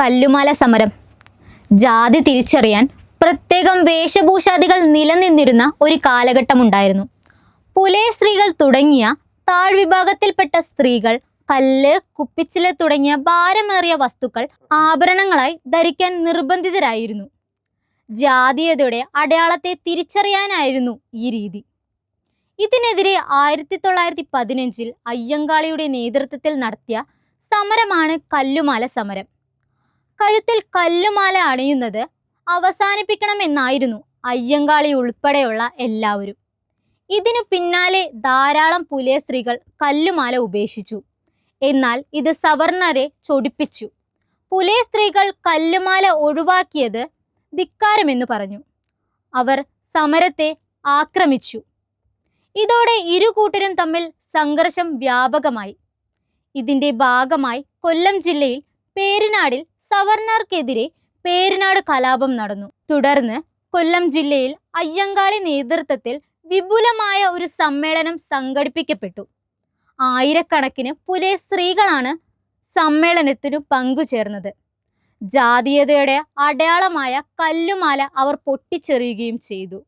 കല്ലുമാല സമരം. ജാതി തിരിച്ചറിയാൻ പ്രത്യേകം വേഷഭൂഷാദികൾ നിലനിന്നിരുന്ന ഒരു കാലഘട്ടമുണ്ടായിരുന്നു. പുലയ സ്ത്രീകൾ തുടങ്ങിയ താഴ്വിഭാഗത്തിൽപ്പെട്ട സ്ത്രീകൾ കല്ല് കുപ്പിച്ചില തുടങ്ങിയ ഭാരമേറിയ വസ്തുക്കൾ ആഭരണങ്ങളായി ധരിക്കാൻ നിർബന്ധിതരായിരുന്നു. ജാതീയതയുടെ അടയാളത്തെ തിരിച്ചറിയാനായിരുന്നു ഈ രീതി. ഇതിനെതിരെ ആയിരത്തി തൊള്ളായിരത്തി പതിനഞ്ചിൽ അയ്യങ്കാളിയുടെ നേതൃത്വത്തിൽ നടത്തിയ സമരമാണ് കല്ലുമാല സമരം. കഴുത്തിൽ കല്ലുമാല അണിയുന്നത് അവസാനിപ്പിക്കണമെന്നായിരുന്നു അയ്യങ്കാളി ഉൾപ്പെടെയുള്ള എല്ലാവരും. ഇതിനു പിന്നാലെ ധാരാളം പുലയ സ്ത്രീകൾ കല്ലുമാല ഉപേക്ഷിച്ചു. എന്നാൽ ഇത് സവർണരെ ചൊടിപ്പിച്ചു. പുലയ സ്ത്രീകൾ കല്ലുമാല ഒഴിവാക്കിയത് ധിക്കാരമെന്ന് പറഞ്ഞു. അവർ സമരത്തെ ആക്രമിച്ചു. ഇതോടെ ഇരു കൂട്ടരും തമ്മിൽ സംഘർഷം വ്യാപകമായി. ഇതിന്റെ ഭാഗമായി കൊല്ലം ജില്ലയിൽ പേരിനാടിൽ സവർണർക്കെതിരെ പേരിനാട് കലാപം നടന്നു. തുടർന്ന് കൊല്ലം ജില്ലയിൽ അയ്യങ്കാളി നേതൃത്വത്തിൽ വിപുലമായ ഒരു സമ്മേളനം സംഘടിപ്പിക്കപ്പെട്ടു. ആയിരക്കണക്കിന് പുലേ സ്ത്രീകളാണ് സമ്മേളനത്തിനു പങ്കുചേർന്നത്. ജാതീയതയുടെ അടയാളമായ കല്ലുമാല അവർ പൊട്ടിച്ചെറിയുകയും ചെയ്തു.